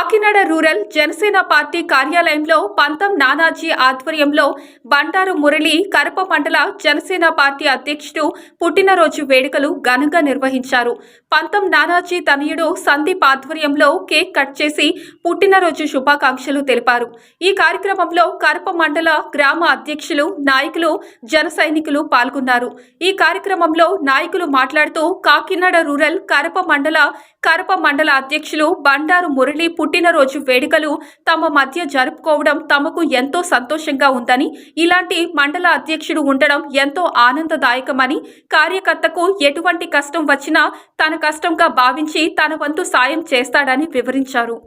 Kakinada rural Janasena party కార్యాలయంలో పంతం నానాజీ ఆధ్వర్యంలో బంటారు మురళి కరప మండల జనసేన పార్టీ అధ్యక్షుడు పుట్టినరోజు వేడుకలు ఘనంగా నిర్వహించారు. పంతం నానాజీ తనయుడు సందీప్ ఆధ్వర్యంలో కేక్ కట్ చేసి పుట్టినరోజు శుభాకాంక్షలు తెలిపారు. ఈ కార్యక్రమంలో కరప మండల గ్రామ అధ్యక్షులు నాయకులు జన సైనికులు పాల్గొన్నారు. ఈ కార్యక్రమంలో నాయకులు మాట్లాడుతూ కాకినాడ రూరల్ కరప మండల కరప మండల అధ్యక్షులు బండారు మురళి పుట్టినరోజు వేడుకలు తమ మధ్య జరుపుకోవడం తమకు ఎంతో సంతోషంగా ఉందని ఇలాంటి మండల అధ్యక్షుడు ఉండడం ఎంతో ఆనందదాయకమని కార్యకర్తకు ఎటువంటి కష్టం వచ్చినా తన కష్టంగా భావించి తన వంతు సాయం చేస్తాడని వివరించారు.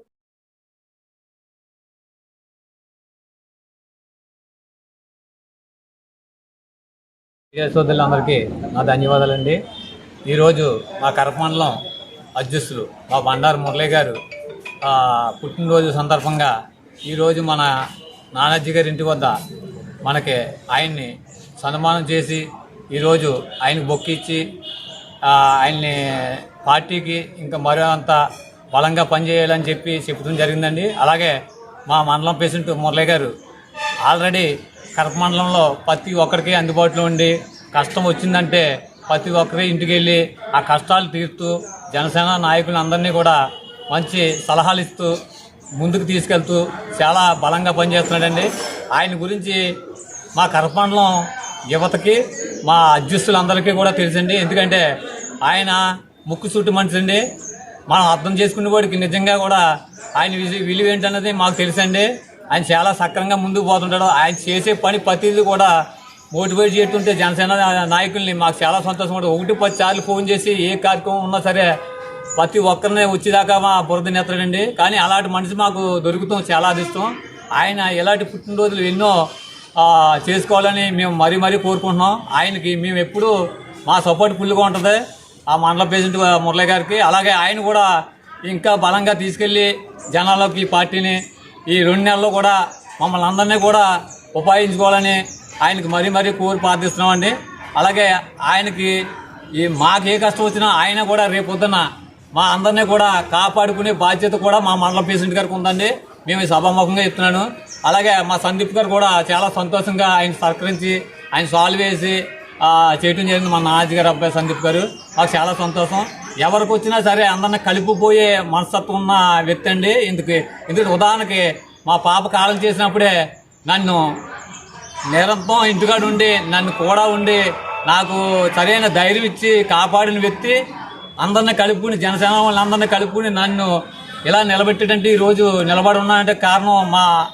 సోదరులందరికీ నా ధన్యవాదాలండి. ఈరోజు మా కరపమండలం అధ్యక్షులు మా బండారు మురళి గారు. పుట్టినరోజు సందర్భంగా ఈరోజు మన నానాజీ గారి ఇంటి వద్ద మనకి ఆయన్ని సన్మానం చేసి ఈరోజు ఆయనకు బొక్కిచ్చి ఆయన్ని పార్టీకి ఇంకా మరో అంత బలంగా పనిచేయాలని చెప్పి చెప్పడం జరిగిందండి. అలాగే మా మండలం ప్రెసిడెంట్ మురళి గారు ఆల్రెడీ కడప మండలంలో ప్రతి ఒక్కరికి అందుబాటులో ఉండి కష్టం వచ్చిందంటే ప్రతి ఒక్కరి ఇంటికి వెళ్ళి ఆ కష్టాలు తీరుతూ జనసేన నాయకులందరినీ కూడా మంచి సలహాలు ఇస్తూ ముందుకు తీసుకెళ్తూ చాలా బలంగా పనిచేస్తున్నాడండి. ఆయన గురించి మా కర్పండలం యువతకి మా అధ్యక్షులందరికీ కూడా తెలుసండి. ఎందుకంటే ఆయన ముక్కు సూటి మనిషి అండి మనం అర్థం చేసుకునే వాడికి నిజంగా కూడా ఆయన విలువ ఏంటన్నది మాకు తెలుసండి. ఆయన చాలా సక్రంగా ముందుకు పోతుంటాడు. ఆయన చేసే పని ప్రతిదీ కూడా మోటివేట్ చేస్తుంటే జనసేన నాయకుల్ని మాకు చాలా సంతోషం ఉంటుంది. ఒకటి పది సార్లు ఫోన్ చేసి ఏ కార్యక్రమం ఉన్నా సరే ప్రతి ఒక్కరిని వచ్చేదాకా మా బురద నెత్తడండి కానీ అలాంటి మనిషి మాకు దొరుకుతాం చాలా అదిష్టం. ఆయన ఇలాంటి పుట్టినరోజులు ఎన్నో చేసుకోవాలని మేము మరీ మరీ కోరుకుంటున్నాం. ఆయనకి మేము ఎప్పుడూ మా సపోర్ట్ ఫుల్గా ఉంటుంది. ఆ మండల ప్రెసిడెంట్ మురళి గారికి అలాగే ఆయన కూడా ఇంకా బలంగా తీసుకెళ్ళి జనాల్లోకి ఈ పార్టీని ఈ రెండు నెలల్లో కూడా మమ్మల్ని అందరినీ కూడా ఉపాయించుకోవాలని ఆయనకి మరీ మరీ కోరి ప్రార్థిస్తున్నామండి. అలాగే ఆయనకి ఈ మాకు ఏ కష్టం వచ్చినా ఆయన కూడా రేపొద్దున మా అందరినీ కూడా కాపాడుకునే బాధ్యత కూడా మా మండల ప్రెసిడెంట్ గారికి ఉందండి. మేము ఈ సభాముఖంగా చెప్తున్నాను. అలాగే మా సందీప్ గారు కూడా చాలా సంతోషంగా ఆయన సహకరించి ఆయన సాల్వ్ వేసి చేయటం జరిగింది మా నాజీ గారు అబ్బాయి సందీప్ గారు. మాకు చాలా సంతోషం. ఎవరికి వచ్చినా సరే అందరిని కలిపిపోయే మనస్తత్వం ఉన్న వ్యక్తి అండి. ఇందుకు ఎందుకంటే ఉదాహరణకి మా పాప కాలం చేసినప్పుడే నన్ను నిరంతరం ఇంటికాడు ఉండి నన్ను కూడా ఉండి నాకు సరైన ధైర్యం ఇచ్చి కాపాడిన వ్యక్తి అందరిని కలుపుకుని జనసేన వాళ్ళందరినీ కలుపుకుని నన్ను ఇలా నిలబెట్టాడంటే ఈరోజు నిలబడి ఉన్నానంటే కారణం మా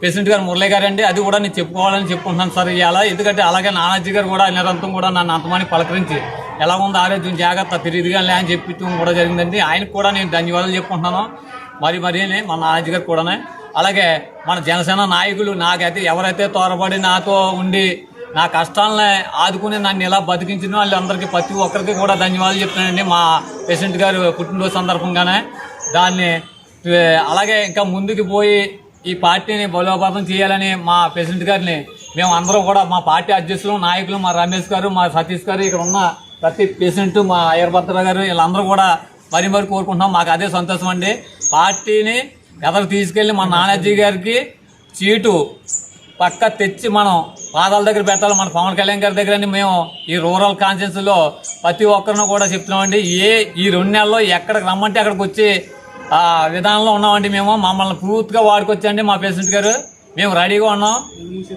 ప్రెసిడెంట్ గారు మురళి గారు అండి. అది కూడా నేను చెప్పుకోవాలని చెప్పుకుంటున్నాను సార్ ఇవాళ. ఎందుకంటే అలాగే నానాజీ గారు కూడా నిరంతరం కూడా నన్ను అంతమాని పలకరించి ఎలా ఉందో ఆరోగ్యం జాగ్రత్త తిరిగిగా లే అని చెప్పడం కూడా జరిగిందండి. ఆయనకు కూడా నేను ధన్యవాదాలు చెప్పుకుంటున్నాను. మరి మరినే మా నానాజీ గారు కూడానే. అలాగే మన జనసేన నాయకులు నాకైతే ఎవరైతే తోరబడి నాతో ఉండి నా కష్టాలని ఆదుకుని నన్ను ఇలా బతికించిన వాళ్ళందరికీ ప్రతి ఒక్కరికి కూడా ధన్యవాదాలు చెప్తున్నానండి మా ప్రెసిడెంట్ గారు పుట్టినరోజు సందర్భంగానే. దాన్ని అలాగే ఇంకా ముందుకు పోయి ఈ పార్టీని బలోపేతం చేయాలని మా ప్రెసిడెంట్ గారిని మేము అందరం కూడా మా పార్టీ అధ్యక్షులు నాయకులు మా రమేష్ గారు మా సతీష్ గారు ఇక్కడ ఉన్న ప్రతి ప్రెసిడెంట్ మా అయ్యర్భద్ర గారు వీళ్ళందరూ కూడా మరి మరి కోరుకుంటున్నాం. మాకు అదే సంతోషం అండి. పార్టీని ఎదరు తీసుకెళ్ళి మా నానాజీ గారికి సీటు పక్క తెచ్చి మనం పాదాల దగ్గర పెట్టాలి మన పవన్ కళ్యాణ్ గారి దగ్గర మేము ఈ రూరల్ కాన్షియన్స్లో ప్రతి ఒక్కరిని కూడా చెప్తున్నామండి. ఏ ఈ రెండు నెలల్లో ఎక్కడికి రమ్మంటే అక్కడికి వచ్చి ఆ విధానంలో ఉన్నామండి మేము. మమ్మల్ని పూర్తిగా వాడుకొచ్చండి మా ప్రెసిడెంట్ గారు. మేము రెడీగా ఉన్నాం.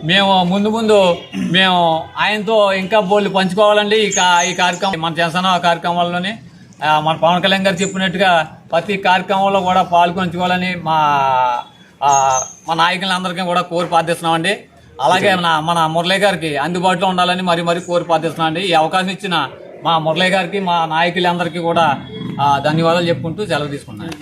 మేము ముందు ముందు మేము ఆయనతో ఇంకా బోళ్ళు పంచుకోవాలండి ఈ కార్యక్రమం మన జనసేన కార్యక్రమాల్లోని. మన పవన్ కళ్యాణ్ గారు చెప్పినట్టుగా ప్రతి కార్యక్రమంలో కూడా పాల్గొంచుకోవాలని మా మా నాయకులందరికీ కూడా కోరి ప్రార్థిస్తున్నామండి. అలాగే నా మన మురళీ గారికి అందుబాటులో ఉండాలని మరి మరి కోరి ప్రార్థిస్తున్నామండి. ఈ అవకాశం ఇచ్చిన మా మురళీ గారికి మా నాయకులందరికీ కూడా ధన్యవాదాలు చెప్పుకుంటూ సెలవు తీసుకున్నాను